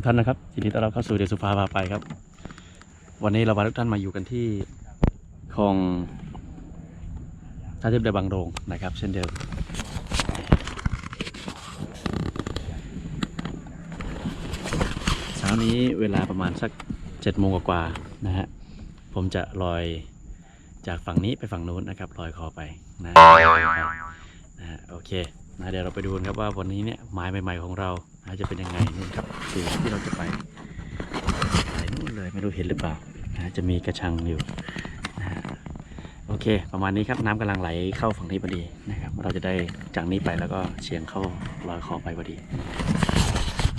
ทุกท่านนะครับยินดีต้อนรับเข้าสู่เดสุภาพาไปครับ วันนี้เราพาทุกท่านมาอยู่กันที่คลองท่าเทียบเรือบางโรงนะครับ เช่นเดิม เช้านี้เวลาประมาณสักเจ็ดโมงกว่าๆนะฮะผมจะลอยจากฝั่งนี้ไปฝั่งนู้นนะครับลอยคอไปนะนะฮะโอเคนะเดี๋ยวเราไปดูกันครับว่าวันนี้เนี่ยหมายใหม่ ๆของเรา อาจจะเป็นยังไงนู่นครับสิ่งที่เราจะไปไปนู่นเลยไม่รู้เห็นหรือเปล่านะจะมีกระชังอยู่นะฮะโอเค ประมาณนี้ครับน้ำกำลังไหลเข้าฝั่งนี้พอดีนะครับ เราจะได้จากนี้ไปแล้วก็เฉียงเข้าลอยคอไปพอดี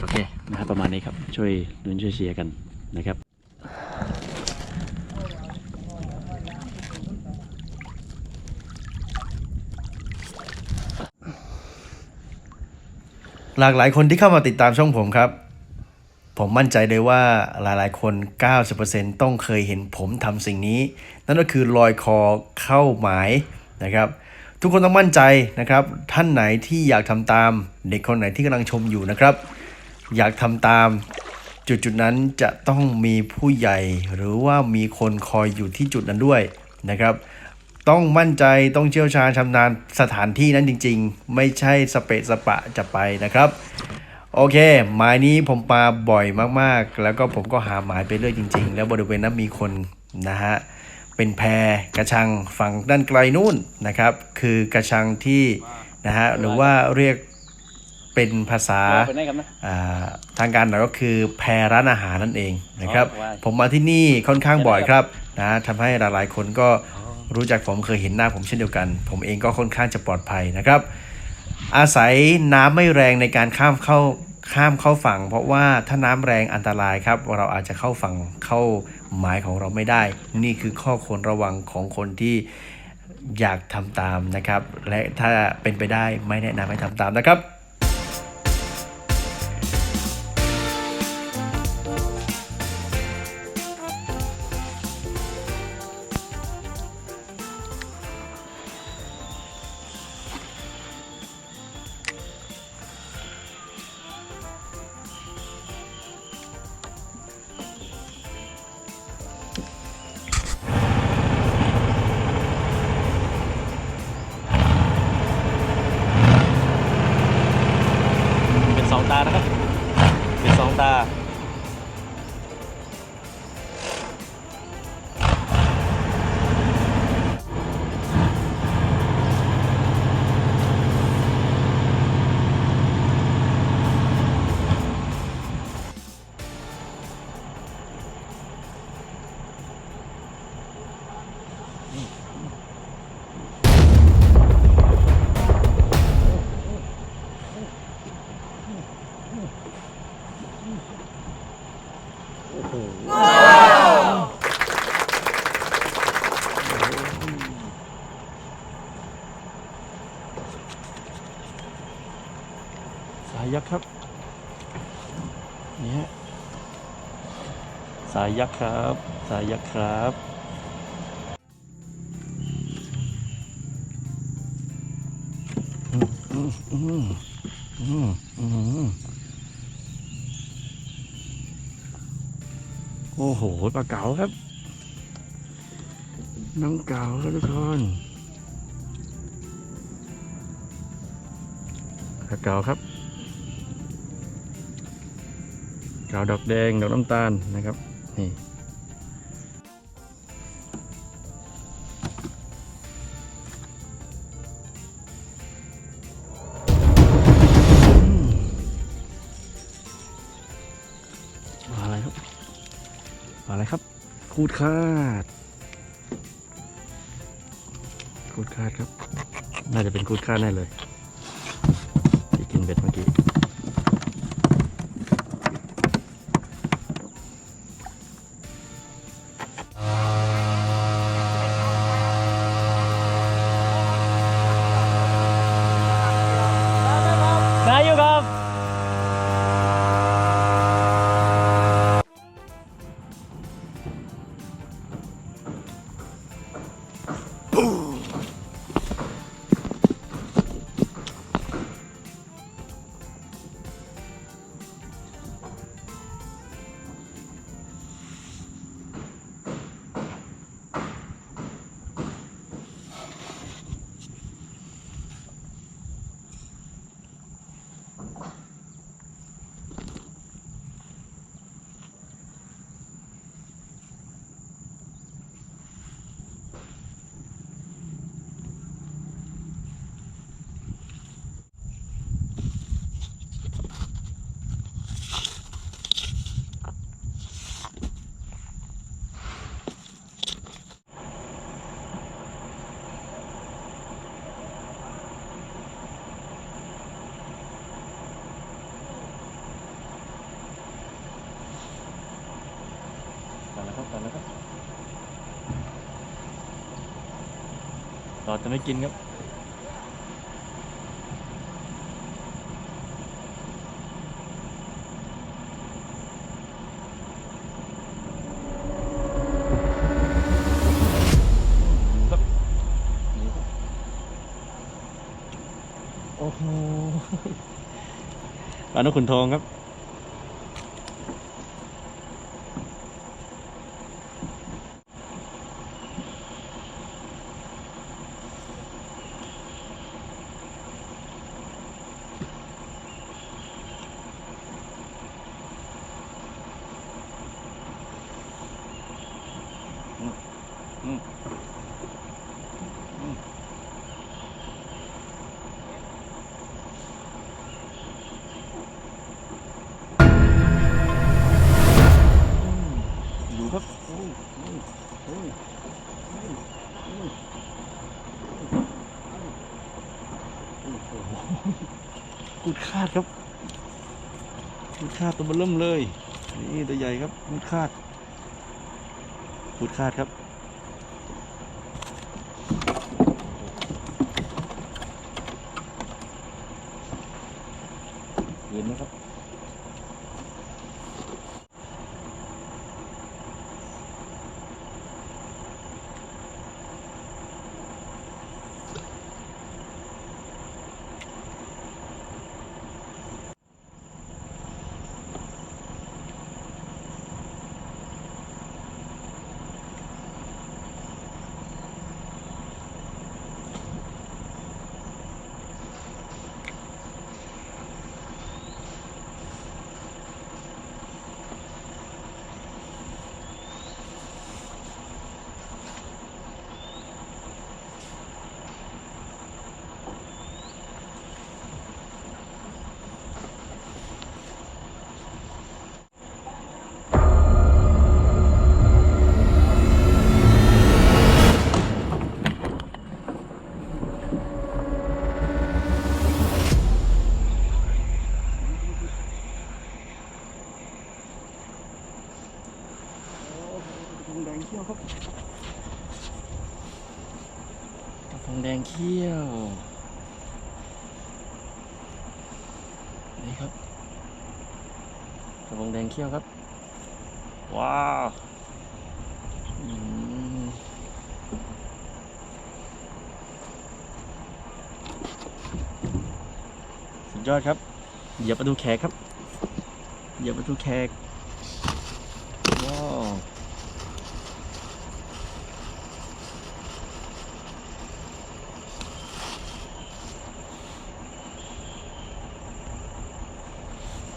โอเคนะครับประมาณนี้ครับช่วยลุ้นช่วยเชียร์กันนะครับ หลากหลายคนที่เข้ามาติดตามช่องผมครับ ผมมั่นใจเลยว่าหลายๆ คน 90%ต้องเคยเห็นผมทำสิ่งนี้ นั่นก็คือลอยคอเข้าหมายนะครับ ทุกคนต้องมั่นใจนะครับ ท่านไหนที่อยากทำตาม เด็กคนไหนที่กำลังชมอยู่นะครับ อยากทำตามจุดจุดๆนั้นจะต้องมีผู้ใหญ่ หรือว่ามีคนคอยอยู่ที่จุดนั้นด้วยนะครับ ต้องมั่นใจต้องเชี่ยวชาญชำนาญสถานที่นั้นจริง ๆ ไม่ใช่สเปะสปะจะไปนะครับ โอเค หมายนี้ผมปาบ่อยมากๆ แล้วก็ผมก็หาหมายไปเรื่อยจริง ๆ แล้วบริเวณนั้นมีคนนะฮะเป็นแพกระชังฝั่งด้านไกลนู่นนะครับ คือกระชังที่นะฮะหรือว่าเรียกเป็นภาษาไปไหนกันนะอ่าทางการหน่อยก็คือแพรร้านอาหารนั่นเองนะครับอ๋อว่าผมมาที่นี่ค่อนข้างบ่อยครับนะทำให้หลายๆคนก็ รู้จักผมเคยเห็นหน้าผมเช่นเดียวกัน ผมเองก็ค่อนข้างจะปลอดภัยนะครับ อาศัยน้ำไม่แรงในการข้ามเข้าข้ามเข้าฝั่ง เพราะว่าถ้าน้ำแรงอันตรายครับ เราอาจจะเข้าฝั่งเข้าหมายของเราไม่ได้ นี่คือข้อควรระวังของคนที่อยากทำตามนะครับ และถ้าเป็นไปได้ไม่แนะนำให้ทำตามนะครับ ตานะครับปิดสองตาายยักษ์ครับ สายยักษ์ครับโอ้โหปลาเก๋าครับ น้องเก๋าครับทุกคนปลาเก๋าครับเก๋าดอกแดงดอกน้ำตาลนะครับ นี่มาอะไรครับมาอะไรครับคูดคาดคูดคาดครับ น่าจะเป็นคูดคาดแน่เลยที่กินเบ็ดเมื่อกี้ ก่อนแล้ครับต่อจะไม่กินครับโอ้โหปลาโนขุนทองครับาดครับขุดคาดตัวมันเริ่มเลย นี่ตัวใหญ่ครับขุดคาดขุดคาดครับ เห็นนะครับ ทองแดงเขี้ยวครับกระพง แดงเขี้ยว นี่ครับกระพงแดงเขี้ยวครับ ว้าวสุดยอดครับ เหยียบประตูแขกครับ เหยียบประตูแขก ว้าว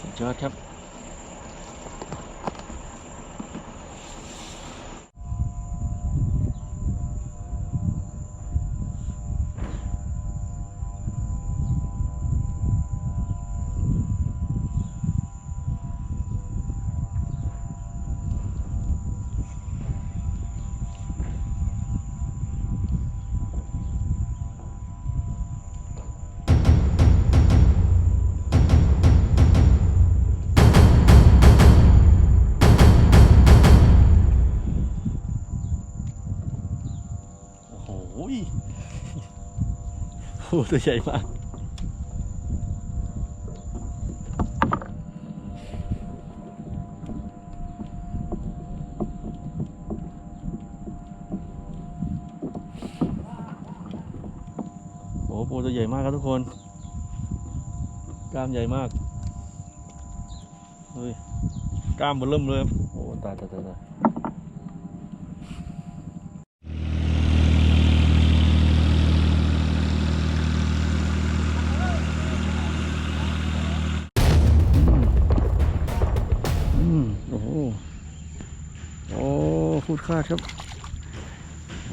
สุด ยอดครับ ตัวใหญ่มากโอ้โปูตัวใหญ่มากครับทุกคน กล้ามใหญ่มากเฮ้ยกล้ามเบอเริ่มเลยโอ้ตายตายตาย คูดคาดครับ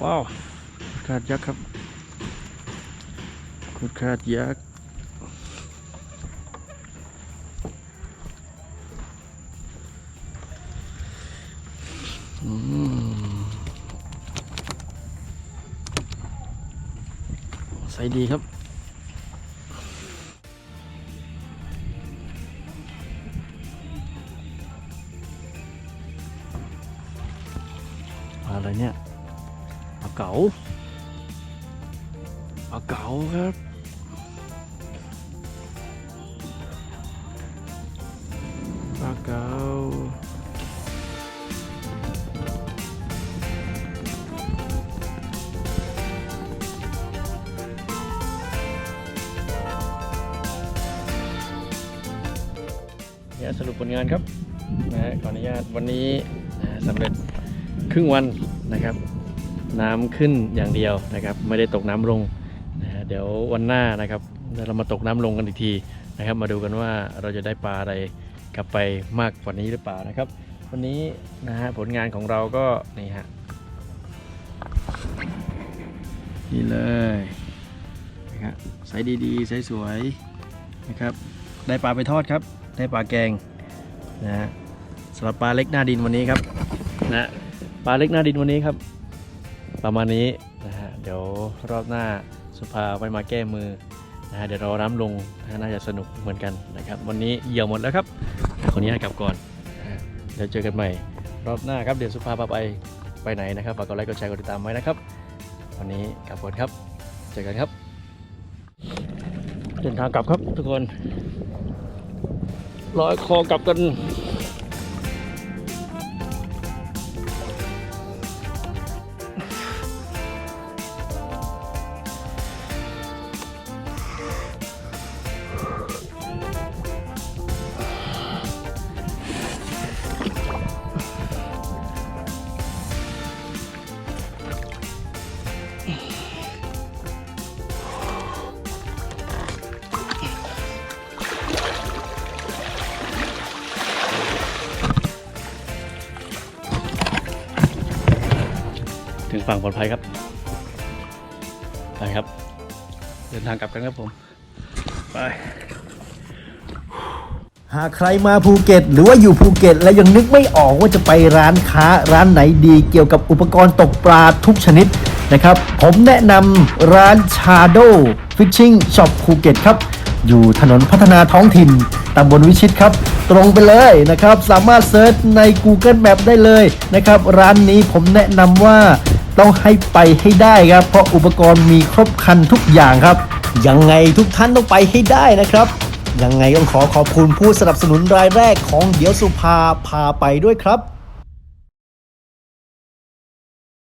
ว้าวคูดคาดยักษ์ครับคูดคาดยักษ์อืมใส่ดีครับ สรุปผลงานครับนะฮะขออนุญาตวันนี้นะสำเร็จครึ่งวันนะครับ น้ำขึ้นอย่างเดียวนะครับ ไม่ได้ตกน้ำลงนะฮะเดี๋ยววันหน้านะครับเรามาตกน้ำลงกันอีกทีนะครับ มาดูกันว่าเราจะได้ปลาอะไรกลับไปมากกว่านี้หรือเปล่านะครับ วันนี้นะฮะผลงานของเราก็นี่ฮะนี่เลยนะครับใส่ดีๆใส่สวยนะครับ ได้ปลาไปทอดครับ ได้ปลาแกง นะฮะสำหรับปลาเล็กหน้าดินวันนี้ครับนะปลาเล็กหน้าดินวันนี้ครับ ประมาณนี้นะฮะเดี๋ยวรอบหน้าสุภาไปมาแก้มือนะฮะเดี๋ยวรอน้ำลงนะฮะน่าจะสนุกเหมือนกันนะครับ วันนี้เหยี่ยวหมดแล้วครับคนนี้ให้กลับก่อนนะฮะเดี๋ยวเจอกันใหม่ รอบหน้าครับเดี๋ยวสุภาพาไปไปไหนนะครับฝากกดไลค์กดแชร์กดติดตามไว้นะครับ วันนี้กลับก่อนครับ เจอกันครับเดินทางกลับครับทุกคน ร้อยคอกลับกัน ฝั่งปลอดภัยครับไปครับ เดินทางกลับกันครับผม ไปหากใครมาภูเก็ต หรือว่าอยู่ภูเก็ต แล้วยังนึกไม่ออกว่าจะไปร้านค้าร้านไหนดี เกี่ยวกับอุปกรณ์ตกปลาทุกชนิดนะครับ ผมแนะนำร้าน Shadow Fishing Shop ภูเก็ตครับ อยู่ถนนพัฒนาท้องถิ่นตำบลวิชิตครับ ตรงไปเลยนะครับ สามารถเซิร์ชใน Google Map ได้เลยนะครับ ร้านนี้ผมแนะนำว่า ต้องให้ไปให้ได้ครับ เพราะอุปกรณ์มีครบครันทุกอย่างครับ ยังไงทุกท่านต้องไปให้ได้นะครับ ยังไงต้องขอขอบคุณผู้สนับสนุนรายแรกของเดี๋ยวสุภาพาไปด้วยครับ